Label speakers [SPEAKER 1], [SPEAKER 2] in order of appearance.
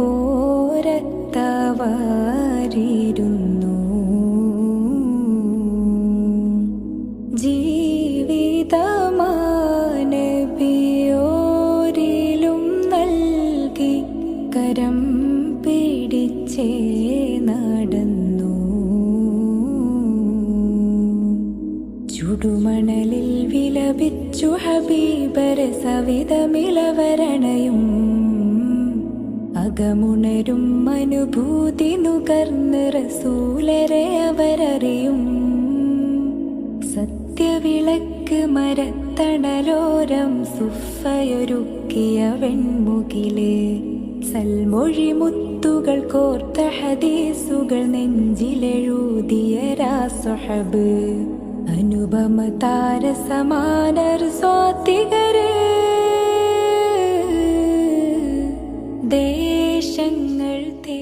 [SPEAKER 1] ഓരത്തവാരിരുന്നു. ജീവിതമാനബിയോരിലും കരം പിടിച്ചേ നടന്നു. ചുടുമണലിൽ വിലപിച്ചു ഹബീബര സവിതമിളവരണയും. അകമുണരും അനുഭൂതി നുകർന്ന് റസൂലരെ അവരറിയും. സത്യവിളക്ക് മരത്തണലോരം സുഫയൊരുക്കിയ വെൺമുകിലെ. സൽമൊഴി മുത്തുകൾ കോർത്ത ഹദീസുകൾ നെഞ്ചിലെഴുതിയ രാസഹബ് അനുപമ താരസമാനർ സ്വാത്തികര് ദേശങ്ങൾ തേ